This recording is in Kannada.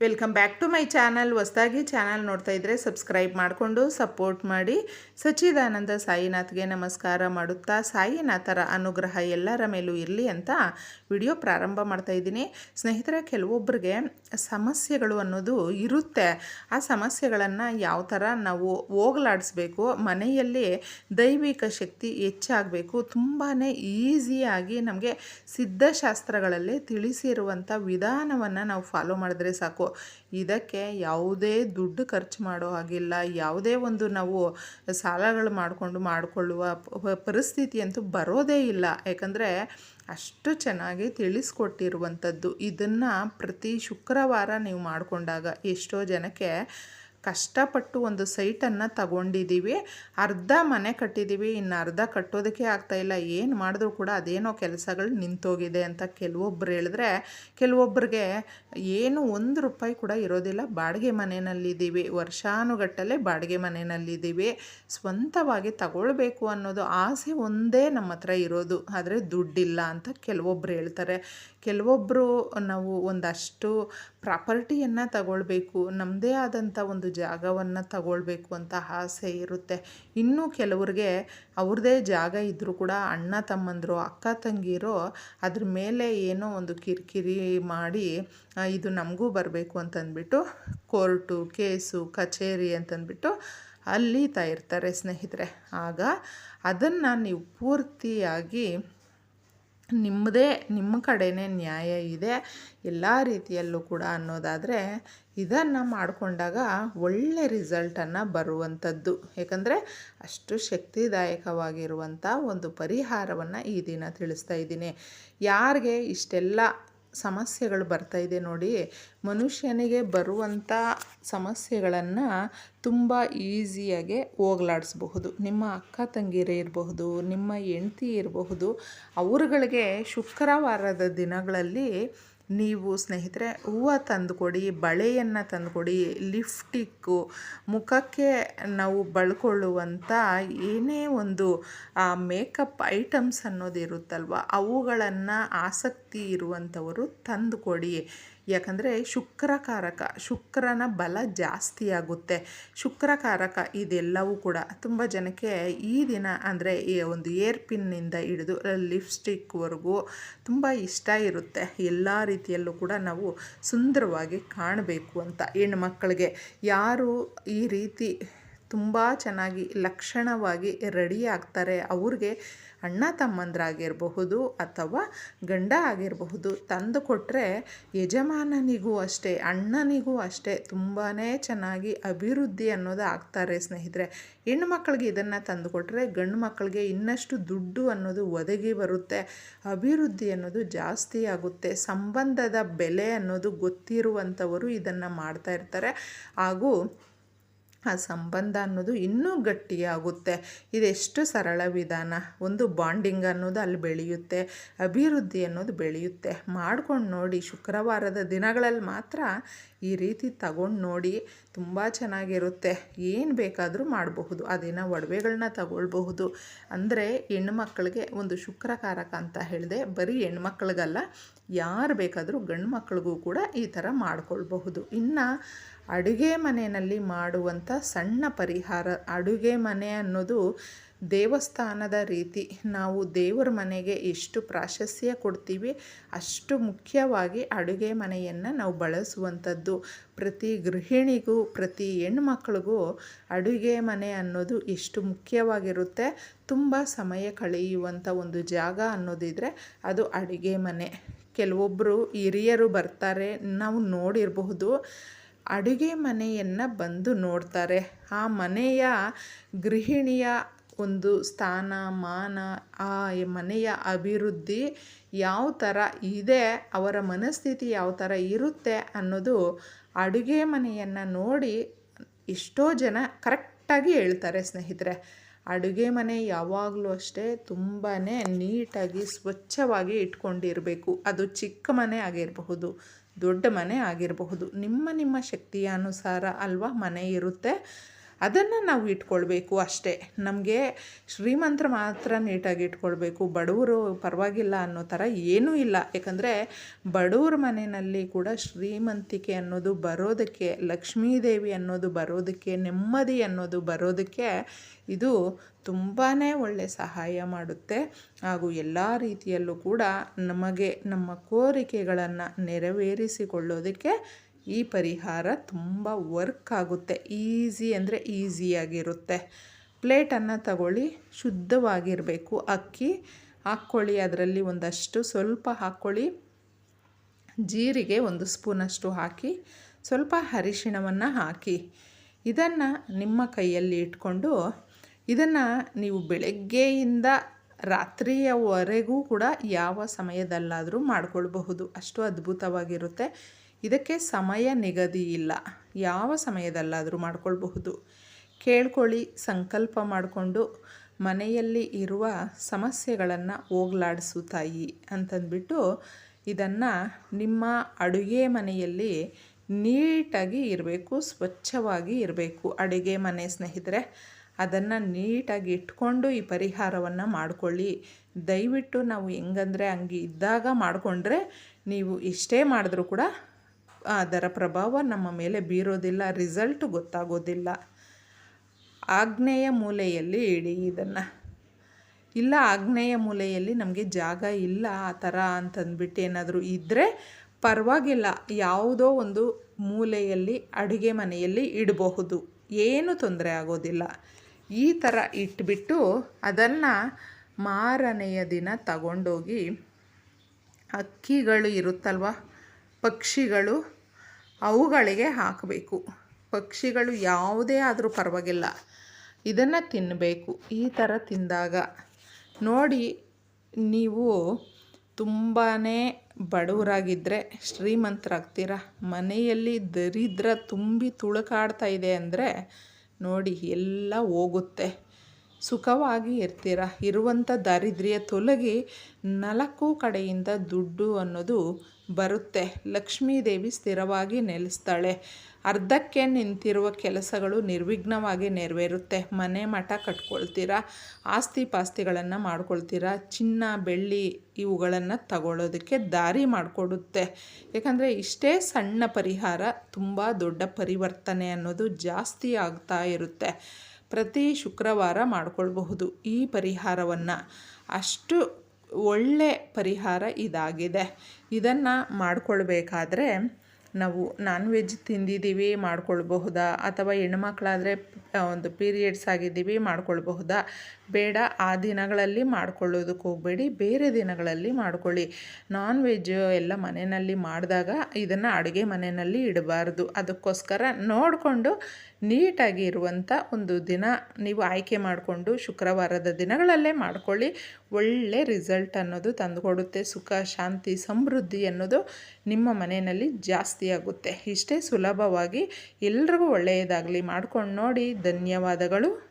Welcome back to my channel ಹೊಸದಾಗಿ ಚಾನಲ್ ನೋಡ್ತಾ ಇದ್ದರೆ ಸಬ್ಸ್ಕ್ರೈಬ್ ಮಾಡಿಕೊಂಡು ಸಪೋರ್ಟ್ ಮಾಡಿ. ಸಚ್ಚಿದಾನಂದ ಸಾಯಿನಾಥ್ಗೆ ನಮಸ್ಕಾರ ಮಾಡುತ್ತಾ, ಸಾಯಿನಾಥರ ಅನುಗ್ರಹ ಎಲ್ಲರ ಮೇಲೂ ಇರಲಿ ಅಂತ ವಿಡಿಯೋ ಪ್ರಾರಂಭ ಮಾಡ್ತಾ ಇದ್ದೀನಿ. ಸ್ನೇಹಿತರೆ ಕೆಲವೊಬ್ಬರಿಗೆ ಸಮಸ್ಯೆಗಳು ಅನ್ನೋದು ಇರುತ್ತೆ. ಆ ಸಮಸ್ಯೆಗಳನ್ನು ಯಾವ ಥರ ನಾವು ಹೋಗ್ಲಾಡಿಸ್ಬೇಕು, ಮನೆಯಲ್ಲಿ ದೈವಿಕ ಶಕ್ತಿ ಹೆಚ್ಚಾಗಬೇಕು ತುಂಬಾ ಈಸಿಯಾಗಿ ನಮಗೆ ಸಿದ್ಧಶಾಸ್ತ್ರಗಳಲ್ಲಿ ತಿಳಿಸಿರುವಂಥ ವಿಧಾನವನ್ನು ನಾವು ಫಾಲೋ ಮಾಡಿದ್ರೆ ಸಾಕು. ಇದಕ್ಕೆ ಯಾವುದೇ ದುಡ್ಡು ಖರ್ಚು ಮಾಡೋ ಹಾಗಿಲ್ಲ. ಯಾವುದೇ ಒಂದು ನಾವು ಸಾಲಗಳು ಮಾಡಿಕೊಂಡು ಮಾಡಿಕೊಳ್ಳುವ ಪರಿಸ್ಥಿತಿ ಅಂತೂ ಬರೋದೇ ಇಲ್ಲ. ಯಾಕಂದರೆ ಅಷ್ಟು ಚೆನ್ನಾಗಿ ತಿಳಿಸ್ಕೊಟ್ಟಿರುವಂಥದ್ದು. ಇದನ್ನು ಪ್ರತಿ ಶುಕ್ರವಾರ ನೀವು ಮಾಡಿಕೊಂಡಾಗ ಎಷ್ಟೋ ಜನಕ್ಕೆ ಕಷ್ಟಪಟ್ಟು ಒಂದು ಸೈಟನ್ನು ತಗೊಂಡಿದ್ದೀವಿ. ಅರ್ಧ ಮನೆ ಕಟ್ಟಿದ್ದೀವಿ, ಇನ್ನು ಅರ್ಧ ಕಟ್ಟೋದಕ್ಕೆ ಆಗ್ತಾಯಿಲ್ಲ ಏನು ಮಾಡಿದ್ರೂ ಕೂಡ ಅದೇನೋ ಕೆಲಸಗಳು ನಿಂತೋಗಿದೆ ಅಂತ ಕೆಲವೊಬ್ರು ಹೇಳಿದ್ರೆ ಕೆಲವೊಬ್ಬರಿಗೆ ಏನು ಒಂದು ರೂಪಾಯಿ ಕೂಡ ಇರೋದಿಲ್ಲ. ಬಾಡಿಗೆ ಮನೆಯಲ್ಲಿದ್ದೀವಿ, ವರ್ಷಾನುಗಟ್ಟಲೆ ಬಾಡಿಗೆ ಮನೆಯಲ್ಲಿದ್ದೀವಿ. ಸ್ವಂತವಾಗಿ ತಗೊಳ್ಬೇಕು ಅನ್ನೋದು ಆಸೆ ಒಂದೇ ನಮ್ಮ ಹತ್ರ ಇರೋದು. ಆದರೆ ದುಡ್ಡಿಲ್ಲ ಅಂತ ಕೆಲವೊಬ್ರು ಹೇಳ್ತಾರೆ. ಕೆಲವೊಬ್ಬರು ನಾವು ಒಂದಷ್ಟು ಪ್ರಾಪರ್ಟಿಯನ್ನು ತಗೊಳ್ಬೇಕು ನಮ್ಮದೇ ಆದಂಥ ಒಂದು ಜಾಗವನ್ನು ತಗೊಳ್ಬೇಕು ಅಂತ ಆಸೆ ಇರುತ್ತೆ. ಇನ್ನೂ ಕೆಲವ್ರಿಗೆ ಅವ್ರದ್ದೇ ಜಾಗ ಇದ್ದರೂ ಕೂಡ ಅಣ್ಣ ತಮ್ಮಂದರು, ಅಕ್ಕ ತಂಗಿರೋ ಅದ್ರ ಮೇಲೆ ಏನೋ ಒಂದು ಕಿರಿಕಿರಿ ಮಾಡಿ ಇದು ನಮಗೂ ಬರಬೇಕು ಅಂತಂದ್ಬಿಟ್ಟು ಕೋರ್ಟು, ಕೇಸು, ಕಚೇರಿ ಅಂತಂದ್ಬಿಟ್ಟು ಅಲ್ಲಿ ಇರ್ತಾರೆ ಸ್ನೇಹಿತರೆ. ಆಗ ಅದನ್ನು ನೀವು ಪೂರ್ತಿಯಾಗಿ ನಿಮ್ಮದೇ, ನಿಮ್ಮ ಕಡೆಯೇ ನ್ಯಾಯ ಇದೆ ಎಲ್ಲ ರೀತಿಯಲ್ಲೂ ಕೂಡ ಅನ್ನೋದಾದರೆ ಇದನ್ನು ಮಾಡಿಕೊಂಡಾಗ ಒಳ್ಳೆ ರಿಸಲ್ಟನ್ನು ಬರುವಂಥದ್ದು ಯಾಕಂದರೆ ಅಷ್ಟು ಶಕ್ತಿದಾಯಕವಾಗಿರುವಂಥ ಒಂದು ಪರಿಹಾರವನ್ನು ಈ ದಿನ ತಿಳಿಸ್ತಾ ಇದ್ದೀನಿ. ಯಾರಿಗೆ ಇಷ್ಟೆಲ್ಲ ಸಮಸ್ಯೆಗಳು ಬರ್ತಾ ಇದೆ ನೋಡಿ. ಮನುಷ್ಯನಿಗೆ ಬರುವಂಥ ಸಮಸ್ಯೆಗಳನ್ನು ತುಂಬ ಈಸಿಯಾಗೆ ಹೋಗ್ಲಾಡಿಸ್ಬಹುದು. ನಿಮ್ಮ ಅಕ್ಕ ತಂಗಿರೇ ಇರಬಹುದು, ನಿಮ್ಮ ಹೆಂಡ್ತಿ ಇರಬಹುದು, ಅವರುಗಳಿಗೆ ಶುಕ್ರವಾರದ ದಿನಗಳಲ್ಲಿ ನೀವು ಸ್ನೇಹಿತರೆ, ಹೂವು ತಂದುಕೊಡಿ, ಬಳೆಯನ್ನು ತಂದುಕೊಡಿ ಲಿಫ್ಟಿಕ್ಕು ಮುಖಕ್ಕೆ ನಾವು ಬಳ್ಕೊಳ್ಳುವಂಥ ಏನೇ ಒಂದು ಮೇಕಪ್ ಐಟಮ್ಸ್ ಅನ್ನೋದು ಇರುತ್ತಲ್ವ, ಅವುಗಳನ್ನು ಆಸಕ್ತಿ ಇರುವಂಥವರು ತಂದುಕೊಡಿ. ಯಾಕಂದರೆ ಶುಕ್ರಕಾರಕ, ಶುಕ್ರನ ಬಲ ಜಾಸ್ತಿ ಆಗುತ್ತೆ. ಶುಕ್ರಕಾರಕ ಇದೆಲ್ಲವೂ ಕೂಡ ತುಂಬ ಜನಕ್ಕೆ ಈ ದಿನ ಅಂದರೆ ಈ ಒಂದು ಏರ್ ಪಿನ್ನಿಂದ ಹಿಡಿದು ಲಿಪ್ಸ್ಟಿಕ್ವರೆಗೂ ತುಂಬ ಇಷ್ಟ ಇರುತ್ತೆ. ಎಲ್ಲ ರೀತಿಯಲ್ಲೂ ಕೂಡ ನಾವು ಸುಂದರವಾಗಿ ಕಾಣಬೇಕು ಅಂತ ಹೆಣ್ಮಕ್ಳಿಗೆ ಯಾರು ಈ ರೀತಿ ತುಂಬ ಚೆನ್ನಾಗಿ ಲಕ್ಷಣವಾಗಿ ರೆಡಿ ಆಗ್ತಾರೆ. ಅವ್ರಿಗೆ ಅಣ್ಣ ತಮ್ಮಂದ್ರಾಗಿರಬಹುದು ಅಥವಾ ಗಂಡ ಆಗಿರಬಹುದು, ತಂದು ಕೊಟ್ಟರೆ ಯಜಮಾನನಿಗೂ ಅಷ್ಟೇ, ಅಣ್ಣನಿಗೂ ಅಷ್ಟೇ ತುಂಬಾ ಚೆನ್ನಾಗಿ ಅಭಿವೃದ್ಧಿ ಅನ್ನೋದು ಆಗ್ತಾರೆ ಸ್ನೇಹಿತರೆ. ಹೆಣ್ಮಕ್ಳಿಗೆ ಇದನ್ನು ತಂದು ಕೊಟ್ಟರೆ ಗಂಡು ಮಕ್ಕಳಿಗೆ ಇನ್ನಷ್ಟು ದುಡ್ಡು ಅನ್ನೋದು ಒದಗಿ ಬರುತ್ತೆ. ಅಭಿವೃದ್ಧಿ ಅನ್ನೋದು ಜಾಸ್ತಿ ಆಗುತ್ತೆ. ಸಂಬಂಧದ ಬೆಲೆ ಅನ್ನೋದು ಗೊತ್ತಿರುವಂಥವರು ಇದನ್ನು ಮಾಡ್ತಾ ಇರ್ತಾರೆ. ಹಾಗೂ ಆ ಸಂಬಂಧ ಅನ್ನೋದು ಇನ್ನೂ ಗಟ್ಟಿಯಾಗುತ್ತೆ. ಇದೆಷ್ಟು ಸರಳ ವಿಧಾನ? ಒಂದು ಬಾಂಡಿಂಗ್ ಅನ್ನೋದು ಅಲ್ಲಿ ಬೆಳೆಯುತ್ತೆ, ಅಭಿವೃದ್ಧಿ ಅನ್ನೋದು ಬೆಳೆಯುತ್ತೆ. ಮಾಡ್ಕೊಂಡು ನೋಡಿ, ಶುಕ್ರವಾರದ ದಿನಗಳಲ್ಲಿ ಮಾತ್ರ ಈ ರೀತಿ ತಗೊಂಡು ನೋಡಿ ತುಂಬ ಚೆನ್ನಾಗಿರುತ್ತೆ. ಏನು ಬೇಕಾದರೂ ಮಾಡಬಹುದು, ಆ ದಿನ ಒಡವೆಗಳನ್ನ ತಗೊಳ್ಬಹುದು. ಅಂದರೆ ಹೆಣ್ಮಕ್ಳಿಗೆ ಒಂದು ಶುಕ್ರಕಾರಕ ಅಂತ ಹೇಳಿದೆ, ಬರೀ ಹೆಣ್ಮಕ್ಳಿಗಲ್ಲ, ಯಾರು ಬೇಕಾದರೂ ಗಂಡು ಮಕ್ಳಿಗೂ ಕೂಡ ಈ ಥರ ಮಾಡ್ಕೊಳ್ಬಹುದು. ಇನ್ನು ಅಡುಗೆ ಮನೆಯಲ್ಲಿ ಮಾಡುವಂಥ ಸಣ್ಣ ಪರಿಹಾರ. ಅಡುಗೆ ಮನೆ ಅನ್ನೋದು ದೇವಸ್ಥಾನದ ರೀತಿ. ನಾವು ದೇವರ ಮನೆಗೆ ಎಷ್ಟು ಪ್ರಾಶಸ್ತ್ಯ ಕೊಡ್ತೀವಿ, ಅಷ್ಟು ಮುಖ್ಯವಾಗಿ ಅಡುಗೆ ಮನೆಯನ್ನು ನಾವು ಬಳಸುವಂಥದ್ದು. ಪ್ರತಿ ಗೃಹಿಣಿಗೂ, ಪ್ರತಿ ಹೆಣ್ಮಕ್ಳಿಗೂ ಅಡುಗೆ ಮನೆ ಅನ್ನೋದು ಎಷ್ಟು ಮುಖ್ಯವಾಗಿರುತ್ತೆ. ತುಂಬ ಸಮಯ ಕಳೆಯುವಂಥ ಒಂದು ಜಾಗ ಅನ್ನೋದಿದ್ರೆ ಅದು ಅಡುಗೆ ಮನೆ. ಕೆಲವೊಬ್ಬರು ಹಿರಿಯರು ಬರ್ತಾರೆ, ನಾವು ನೋಡಿರಬಹುದು. ಅಡುಗೆ ಮನೆಯನ್ನು ಬಂದು ನೋಡ್ತಾರೆ. ಆ ಮನೆಯ ಗೃಹಿಣಿಯ ಒಂದು ಸ್ಥಾನ, ಮಾನ, ಆ ಮನೆಯ ಅಭಿವೃದ್ಧಿ ಯಾವ ಥರ ಇದೆ, ಅವರ ಮನಸ್ಥಿತಿ ಯಾವ ಥರ ಇರುತ್ತೆ ಅನ್ನೋದು ಅಡುಗೆ ಮನೆಯನ್ನು ನೋಡಿ ಎಷ್ಟೋ ಜನ ಕರೆಕ್ಟಾಗಿ ಹೇಳ್ತಾರೆ ಸ್ನೇಹಿತರೆ. ಅಡುಗೆ ಮನೆ ಯಾವಾಗಲೂ ಅಷ್ಟೇ ತುಂಬಾ ನೀಟಾಗಿ ಸ್ವಚ್ಛವಾಗಿ ಇಟ್ಕೊಂಡಿರಬೇಕು. ಅದು ಚಿಕ್ಕ ಮನೆ ಆಗಿರಬಹುದು ದೊಡ್ಡ ಮನೆ ಆಗಿರಬಹುದು. ನಿಮ್ಮ ನಿಮ್ಮ ಶಕ್ತಿಯ ಅನುಸಾರ ಅಲ್ವಾ ಮನೆ ಇರುತ್ತೆ. ಅದನ್ನು ನಾವು ಇಟ್ಕೊಳ್ಬೇಕು ಅಷ್ಟೇ. ನಮಗೆ ಶ್ರೀಮಂತ್ರ ಮಾತ್ರ ನೀಟಾಗಿ ಇಟ್ಕೊಳ್ಬೇಕು. ಬಡವರು ಪರವಾಗಿಲ್ಲ ಅನ್ನೋ ಥರ ಏನೂ ಇಲ್ಲ. ಯಾಕಂದರೆ ಬಡವ್ರ ಮನೆಯಲ್ಲಿ ಕೂಡ ಶ್ರೀಮಂತಿಕೆ ಅನ್ನೋದು ಬರೋದಕ್ಕೆ, ಲಕ್ಷ್ಮೀದೇವಿ ಅನ್ನೋದು ಬರೋದಕ್ಕೆ, ನೆಮ್ಮದಿ ಅನ್ನೋದು ಬರೋದಕ್ಕೆ ಇದು ತುಂಬಾ ಒಳ್ಳೆ ಸಹಾಯ ಮಾಡುತ್ತೆ. ಹಾಗೂ ಎಲ್ಲ ರೀತಿಯಲ್ಲೂ ಕೂಡ ನಮಗೆ ನಮ್ಮ ಕೋರಿಕೆಗಳನ್ನು ನೆರವೇರಿಸಿಕೊಳ್ಳೋದಕ್ಕೆ ಈ ಪರಿಹಾರ ತುಂಬ ವರ್ಕ್ ಆಗುತ್ತೆ. ಈಸಿ ಅಂದರೆ ಈಸಿಯಾಗಿರುತ್ತೆ. ಪ್ಲೇಟನ್ನು ತಗೊಳ್ಳಿ, ಶುದ್ಧವಾಗಿರಬೇಕು. ಅಕ್ಕಿ ಹಾಕ್ಕೊಳ್ಳಿ, ಅದರಲ್ಲಿ ಒಂದಷ್ಟು ಸ್ವಲ್ಪ ಹಾಕ್ಕೊಳ್ಳಿ. ಜೀರಿಗೆ ಒಂದು ಸ್ಪೂನಷ್ಟು ಹಾಕಿ, ಸ್ವಲ್ಪ ಅರಿಶಿಣವನ್ನು ಹಾಕಿ. ಇದನ್ನು ನಿಮ್ಮ ಕೈಯಲ್ಲಿ ಇಟ್ಕೊಂಡು, ಇದನ್ನು ನೀವು ಬೆಳಗ್ಗೆಯಿಂದ ರಾತ್ರಿಯವರೆಗೂ ಕೂಡ ಯಾವ ಸಮಯದಲ್ಲಾದರೂ ಮಾಡಿಕೊಳ್ಬಹುದು. ಅಷ್ಟು ಅದ್ಭುತವಾಗಿರುತ್ತೆ. ಇದಕ್ಕೆ ಸಮಯ ನಿಗದಿ ಇಲ್ಲ. ಯಾವ ಸಮಯದಲ್ಲಾದರೂ ಮಾಡ್ಕೊಳ್ಬಹುದು. ಕೇಳ್ಕೊಳ್ಳಿ, ಸಂಕಲ್ಪ ಮಾಡಿಕೊಂಡು ಮನೆಯಲ್ಲಿ ಇರುವ ಸಮಸ್ಯೆಗಳನ್ನು ಹೋಗ್ಲಾಡಿಸು ತಾಯಿ ಅಂತಂದ್ಬಿಟ್ಟು ಇದನ್ನು ನಿಮ್ಮ ಅಡುಗೆ ಮನೆಯಲ್ಲಿ ನೀಟಾಗಿ ಇರಬೇಕು, ಸ್ವಚ್ಛವಾಗಿ ಇರಬೇಕು. ಅಡುಗೆ ಮನೆ ಸ್ನೇಹಿತರೆ, ಅದನ್ನು ನೀಟಾಗಿ ಇಟ್ಕೊಂಡು ಈ ಪರಿಹಾರವನ್ನು ಮಾಡಿಕೊಳ್ಳಿ. ದಯವಿಟ್ಟು ನಾವು ಹೆಂಗಂದರೆ ಹಂಗೆ ಇದ್ದಾಗ ಮಾಡಿಕೊಂಡ್ರೆ ನೀವು ಇಷ್ಟೇ ಮಾಡಿದ್ರೂ ಕೂಡ ಅದರ ಪ್ರಭಾವ ನಮ್ಮ ಮೇಲೆ ಬೀರೋದಿಲ್ಲ ರಿಸಲ್ಟ್ ಗೊತ್ತಾಗೋದಿಲ್ಲ. ಆಗ್ನೇಯ ಮೂಲೆಯಲ್ಲಿ ಇಡಿ ಇದನ್ನು. ಇಲ್ಲ ಆಗ್ನೇಯ ಮೂಲೆಯಲ್ಲಿ ನಮಗೆ ಜಾಗ ಇಲ್ಲ, ಆ ಥರ ಅಂತಂದ್ಬಿಟ್ಟು ಏನಾದರೂ ಇದ್ದರೆ ಪರವಾಗಿಲ್ಲ. ಯಾವುದೋ ಒಂದು ಮೂಲೆಯಲ್ಲಿ, ಅಡುಗೆ ಮನೆಯಲ್ಲಿ ಇಡಬಹುದು. ಏನು ತೊಂದರೆ ಆಗೋದಿಲ್ಲ. ಈ ಥರ ಇಟ್ಬಿಟ್ಟು ಅದನ್ನು ಮಾರನೆಯ ದಿನ ತಗೊಂಡೋಗಿ ಹಕ್ಕಿಗಳು ಇರುತ್ತಲ್ವ, ಪಕ್ಷಿಗಳು ಅವುಗಳಿಗೆ ಹಾಕಬೇಕು. ಪಕ್ಷಿಗಳು ಯಾವುದೇ ಆದರೂ ಪರವಾಗಿಲ್ಲ. ಇದನ್ನು ತಿನ್ನಬೇಕು ಈ ಥರ ತಿಂದಾಗ ನೋಡಿ ನೀವು ತುಂಬಾ ಬಡವರಾಗಿದ್ದರೆ ಶ್ರೀಮಂತರಾಗ್ತೀರ? ಮನೆಯಲ್ಲಿ ದರಿದ್ರ ತುಂಬಿ ತುಳುಕಾಡ್ತಾ ಇದೆ ಅಂದರೆ ನೋಡಿ ಎಲ್ಲ ಹೋಗುತ್ತೆ. ಸುಖವಾಗಿ ಇರ್ತೀರ? ಇರುವಂಥ ದಾರಿದ್ರ್ಯ ತೊಲಗಿ ನಾಲ್ಕು ಕಡೆಯಿಂದ ದುಡ್ಡು ಅನ್ನೋದು ಬರುತ್ತೆ. ಲಕ್ಷ್ಮೀದೇವಿ ಸ್ಥಿರವಾಗಿ ನೆಲೆಸ್ತಾಳೆ. ಅರ್ಧಕ್ಕೆ ನಿಂತಿರುವ ಕೆಲಸಗಳು ನಿರ್ವಿಘ್ನವಾಗಿ ನೆರವೇರುತ್ತೆ. ಮನೆ ಮಠ ಕಟ್ಕೊಳ್ತೀರಾ? ಆಸ್ತಿ ಪಾಸ್ತಿಗಳನ್ನು ಮಾಡ್ಕೊಳ್ತೀರಾ? ಚಿನ್ನ, ಬೆಳ್ಳಿ ಇವುಗಳನ್ನು ತಗೊಳ್ಳೋದಕ್ಕೆ ದಾರಿ ಮಾಡಿಕೊಡುತ್ತೆ. ಯಾಕಂದರೆ ಇಷ್ಟೇ ಸಣ್ಣ ಪರಿಹಾರ, ತುಂಬ ದೊಡ್ಡ ಪರಿವರ್ತನೆ ಅನ್ನೋದು ಜಾಸ್ತಿ ಆಗ್ತಾ ಇರುತ್ತೆ. ಪ್ರತಿ ಶುಕ್ರವಾರ ಮಾಡಿಕೊಳ್ಬಹುದು. ಈ ಪರಿಹಾರವನ್ನು ಅಷ್ಟು ಒಳ್ಳೆ ಪರಿಹಾರ ಇದಾಗಿದೆ. ಇದನ್ನು ಮಾಡಿಕೊಳ್ಬೇಕಾದ್ರೆ ನಾವು ನಾನ್ ವೆಜ್ ತಿಂದಿದ್ದೀವಿ ಮಾಡ್ಕೊಳ್ಬಹುದಾ? ಅಥವಾ ಹೆಣ್ಮಕ್ಳಾದರೆ ಒಂದು ಪೀರಿಯಡ್ಸ್ ಆಗಿದ್ದೀವಿ, ಮಾಡ್ಕೊಳ್ಬಹುದಾ? ಬೇಡ, ಆ ದಿನಗಳಲ್ಲಿ ಮಾಡ್ಕೊಳ್ಳೋದಕ್ಕೆ ಹೋಗಬೇಡಿ, ಬೇರೆ ದಿನಗಳಲ್ಲಿ ಮಾಡ್ಕೊಳ್ಳಿ. ನಾನ್ ವೆಜ್ ಎಲ್ಲ ಮನೆಯಲ್ಲಿ ಮಾಡಿದಾಗ ಇದನ್ನು ಅಡುಗೆ ಮನೆಯಲ್ಲಿ ಇಡಬಾರ್ದು. ಅದಕ್ಕೋಸ್ಕರ ನೋಡಿಕೊಂಡು ನೀಟಾಗಿ ಇರುವಂಥ ಒಂದು ದಿನ ನೀವು ಆಯ್ಕೆ ಮಾಡಿಕೊಂಡು ಶುಕ್ರವಾರದ ದಿನಗಳಲ್ಲೇ ಮಾಡ್ಕೊಳ್ಳಿ. ಒಳ್ಳೆ ರಿಸಲ್ಟ್ ಅನ್ನೋದು ತಂದುಕೊಡುತ್ತೆ. ಸುಖ, ಶಾಂತಿ, ಸಮೃದ್ಧಿ ಅನ್ನೋದು ನಿಮ್ಮ ಮನೆಯಲ್ಲಿ ಜಾಸ್ತಿ ಆಗುತ್ತೆ. ಇಷ್ಟೇ ಸುಲಭವಾಗಿ ಎಲ್ರಿಗೂ ಒಳ್ಳೆಯದಾಗಲಿ. ಮಾಡ್ಕೊಂಡು ನೋಡಿ. ಧನ್ಯವಾದಗಳು.